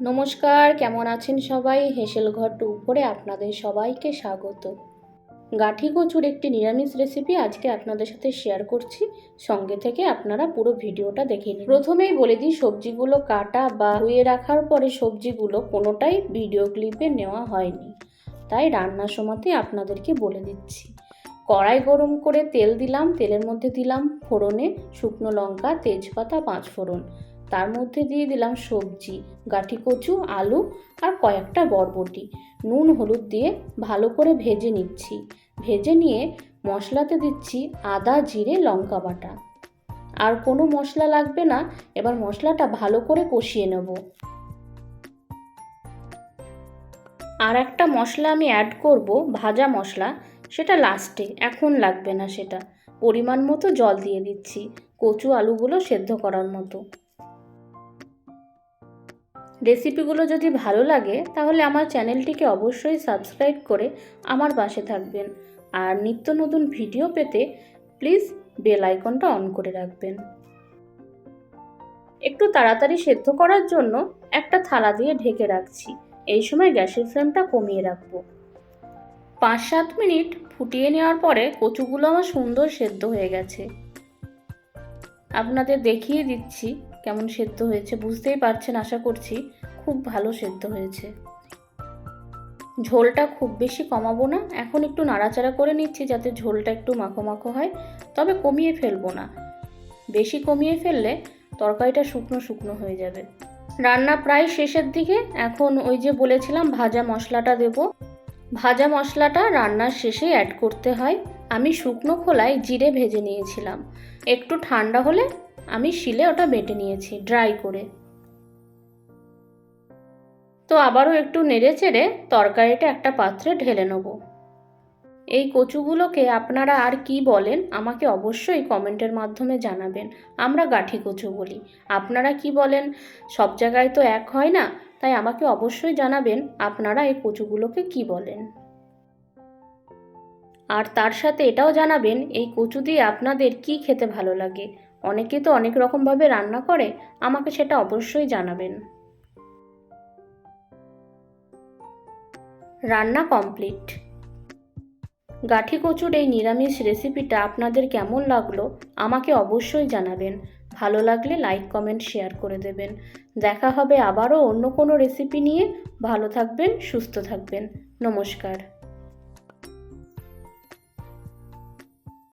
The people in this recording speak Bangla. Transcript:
নমস্কার, কেমন আছেন সবাই? হেসেল ঘর টু উপরে আপনাদের সবাইকে স্বাগত। গাঠি কচুর একটি নিরামিষ রেসিপি আজকে আপনাদের সাথে শেয়ার করছি। সঙ্গে থেকে আপনারা পুরো ভিডিওটা দেখে নিন। প্রথমেই বলে দিই, সবজিগুলো কাটা বা ধুয়ে রাখার পরে সবজিগুলো কোনোটাই ভিডিও ক্লিপে নেওয়া হয়নি। তাই রান্নার সময়তে আপনাদেরকে বলে দিচ্ছি। কড়াই গরম করে তেল দিলাম, তেলের মধ্যে দিলাম ফোড়নে শুকনো লঙ্কা, তেজপাতা পাঁচ ফোড়ন তার মধ্যে দিয়ে দিলাম সবজি, গাঠি কচু, আলু আর কয়েকটা বরবটি। নুন, হলুদ দিয়ে ভালো করে ভেজে নিচ্ছি। ভেজে নিয়ে মশলাতে দিচ্ছি আদা, জিরে, লঙ্কা বাটা। আর কোনো মশলা লাগবে না, এবার মশলাটা ভালো করে কষিয়ে নেব। আর একটা মশলা আমি অ্যাড করব, ভাজা মশলা। সেটা লাস্টে এখন লাগবে না সেটা। পরিমাণ মতো জল দিয়ে দিচ্ছি, কচু, আলুগুলো সেদ্ধ করার মতো। রেসিপিগুলো যদি ভালো লাগে, তাহলে আমার চ্যানেলটিকে অবশ্যই সাবস্ক্রাইব করে আমার পাশে থাকবেন। আর নিত্য নতুন ভিডিও পেতে প্লিজ বেল আইকনটা অন করে রাখবেন। একটু তাড়াতাড়ি সেদ্ধ করার জন্য একটা থালা দিয়ে ঢেকে রাখছি। এই সময় গ্যাসের ফ্লেমটা কমিয়ে রাখব। পাঁচ সাত মিনিট ফুটিয়ে নেওয়ার পরে কচুগুলো আমার সুন্দর সেদ্ধ হয়ে গেছে। আপনাদের দেখিয়ে দিচ্ছি কেমন সেদ্ধ হয়েছে বুঝতেই পারছেন আশা করছি, খুব ভালো সেদ্ধ হয়েছে। ঝোলটা খুব বেশি কমাবো না, এখন একটু নাড়াচাড়া করে নিচ্ছি যাতে ঝোলটা একটু মাখো মাখো হয়, তবে কমিয়ে ফেলব না। বেশি কমিয়ে ফেললে তরকারিটা শুকনো শুকনো হয়ে যাবে। রান্না প্রায় শেষের দিকে, এখন ওই যে বলেছিলাম ভাজা মশলাটা দেব। ভাজা মশলাটা রান্নার শেষে অ্যাড করতে হয়। আমি শুকনো খোলায় জিরে ভেজে নিয়েছিলাম। একটু ঠান্ডা হলে আমি শিলে ওটা বেটে নিয়েছি ড্রাই করে। তো আবারও একটু নেড়ে চেড়ে তরকারিটা একটা পাত্রে ঢেলে নেব। এই কচুগুলোকে আপনারা আর কি বলেন, আমাকে অবশ্যই কমেন্টের মাধ্যমে জানাবেন। আমরা গাঠি কচু বলি। আপনারা কি বলেন? সব জায়গায় তো এক হয় না, তাই আমাকে অবশ্যই জানাবেন আপনারা এই কচুগুলোকে কি বলেন। আর তার সাথে এটাও জানাবেন, এই কচু দিয়ে আপনাদের কি খেতে ভালো লাগে? অনেকে তো অনেক রকমভাবে রান্না করে, আমাকে সেটা অবশ্যই জানাবেন। রান্না কমপ্লিট। গাঠি কচুর এই নিরামিষ রেসিপিটা আপনাদের কেমন লাগল, আমাকে অবশ্যই জানাবেন। ভালো লাগলে লাইক, কমেন্ট, শেয়ার করে দেবেন। দেখা হবে আবারও অন্য কোনো রেসিপি নিয়ে। ভালো থাকবেন, সুস্থ থাকবেন। নমস্কার।